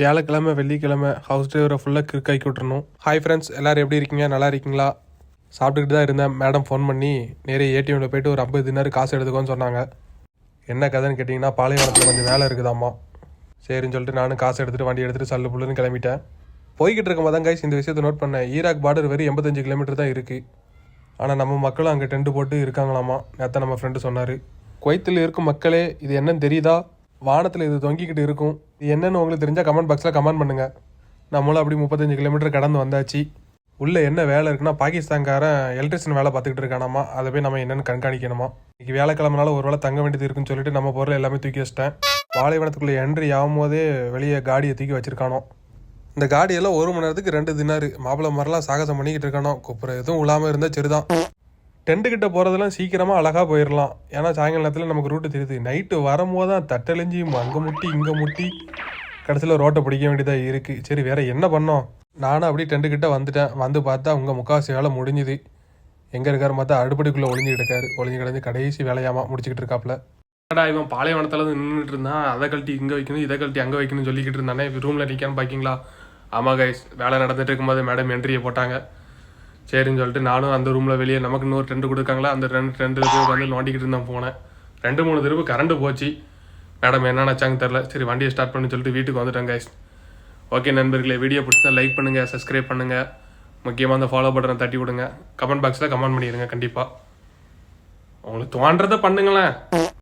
வியாழக்கிழமை வெள்ளிக்கிழமை ஹவுஸ் டிரைவரை ஃபுல்லாக கிறுக்காக்கி விட்டுறணும். ஹாய் ஃப்ரெண்ட்ஸ் எல்லோரும் எப்படி இருக்கீங்க? நல்லா இருக்கீங்களா? சாப்பிட்டுக்கிட்டு தான் இருந்தேன். மேடம் ஃபோன் பண்ணி நேரே ஏடிஎம்மில் போயிட்டு ஒரு ஐம்பது தினாரு காசு எடுத்துக்கோன்னு சொன்னாங்க. என்ன கதைன்னு கேட்டிங்கன்னா பாலைவனத்தில் கொஞ்சம் வேலை இருக்குதாம்மா. சரின்னு சொல்லிட்டு நானும் காசு எடுத்துகிட்டு வண்டி எடுத்துகிட்டு சல்லு புல்லுன்னு கிளம்பிட்டேன். போய்கிட்டு இருக்கும் தான் கைஸ் இந்த விஷயத்தை நோட் பண்ணேன். ஈராக் பார்டர் வெறும் எண்பத்தஞ்சு கிலோமீட்டர் தான் இருக்குது ஆனால் நம்ம மக்களும் அங்கே டென்ட் போட்டு இருக்காங்களாமா? நேற்று நம்ம ஃப்ரெண்டு சொன்னார். குவைத்தில் இருக்கும் மக்களே இது என்னன்னு தெரியுதா? வானத்தில் இது தொங்கிக்கிட்டு இருக்கும். இது என்னென்னு உங்களுக்கு தெரிஞ்சால் கமெண்ட் பாக்ஸில் கமெண்ட் பண்ணுங்கள் நம்மளும் அப்படி முப்பத்தஞ்சு கிலோமீட்டர் கடந்து வந்தாச்சு. உள்ளே என்ன வேலை இருக்குன்னா பாகிஸ்தான்காரன் எலக்ட்ரிஷியன் வேலை பார்த்துக்கிட்டு இருக்கானாமா? அதை போய் நம்ம என்னென்னு கண்காணிக்கணுமா? இன்னைக்கு வேலைக்கிழமனால ஒரு வேளை தங்க வேண்டியது இருக்குன்னு சொல்லிட்டு நம்ம பொருள் எல்லாமே தூக்கி வச்சிட்டேன். பாலைவனத்துக்குள்ளே என்ட்ரி ஆகும் போதே வெளியே காடியை தூக்கி வச்சிருக்கானோ? இந்த காடியெல்லாம் ஒரு மணி நேரத்துக்கு ரெண்டு தினாரு மாப்பிள்ளை மாதிரிலாம் சாகசம் பண்ணிக்கிட்டு இருக்கானோ? குப்புற எதுவும் விழாமல் இருந்தால் சரிதான். டென்ட்டு கிட்ட போகிறதெல்லாம் சீக்கிரமாக அழகாக போயிடலாம் ஏன்னா சாயங்கால நேரத்தில் நமக்கு ரூட்டு தெரியுது. நைட்டு வரும்போது தான் தட்டழிஞ்சி அங்கே முட்டி இங்கே முட்டி கடைசியில் ரோட்டை பிடிக்க வேண்டியதாக இருக்குது சரி வேறு என்ன பண்ணோம்? நானும் அப்படியே டென்ட்டு கிட்ட வந்துட்டேன். வந்து பார்த்தா உங்கள் முக்காவாசி வேலை முடிஞ்சுது. எங்கே இருக்காரு பார்த்தா அடுப்படிக்குள்ளே ஒளிஞ்சு கிடக்காரு ஒளிஞ்சு கிடந்து கடைசி வேலையாமா முடிச்சுக்கிட்டு இருக்காப்புல. என்னடா இவன் பாலைவனத்தில் நின்றுட்டு இருந்தான். அதை கழட்டி இங்கே வைக்கணும் இதை கழட்டி அங்கே வைக்கணும்னு சொல்லிக்கிட்டு இருந்தானே. ரூமில் நிற்கான்னு பார்க்கிங்களா ஆமாம் கைஸ் வேலை நடந்துட்டு இருக்கும்போது மேடம் என்ட்ரியை போட்டாங்க. சரின்னு சொல்லிட்டு நானும் அந்த ரூமில் வெளியே நமக்கு இன்னொரு ட்ரெண்டு கொடுக்காங்களா? அந்த ரெண்டு ட்ரெண்டு போய் உட்காந்து நோண்டிக்கிட்டு இருந்தேன் போனேன் ரெண்டு மூணு திரும்ப கரண்ட் போச்சு. மேடம் என்ன நினச்சாங்க தெரில சரி வண்டியை ஸ்டார்ட் பண்ணி சொல்லிட்டு வீட்டுக்கு வந்துட்டேன் கைஸ் ஓகே நண்பர்களே வீடியோ பிடிச்சா லைக் பண்ணுங்கள் சப்ஸ்கிரைப் பண்ணுங்கள் முக்கியமாக அந்த ஃபாலோ பட்டனை தட்டி விடுங்க. கமெண்ட் பாக்ஸில் கமெண்ட் பண்ணிடுங்க கண்டிப்பாக உங்களுக்கு தோன்றதை பண்ணுங்களேன்.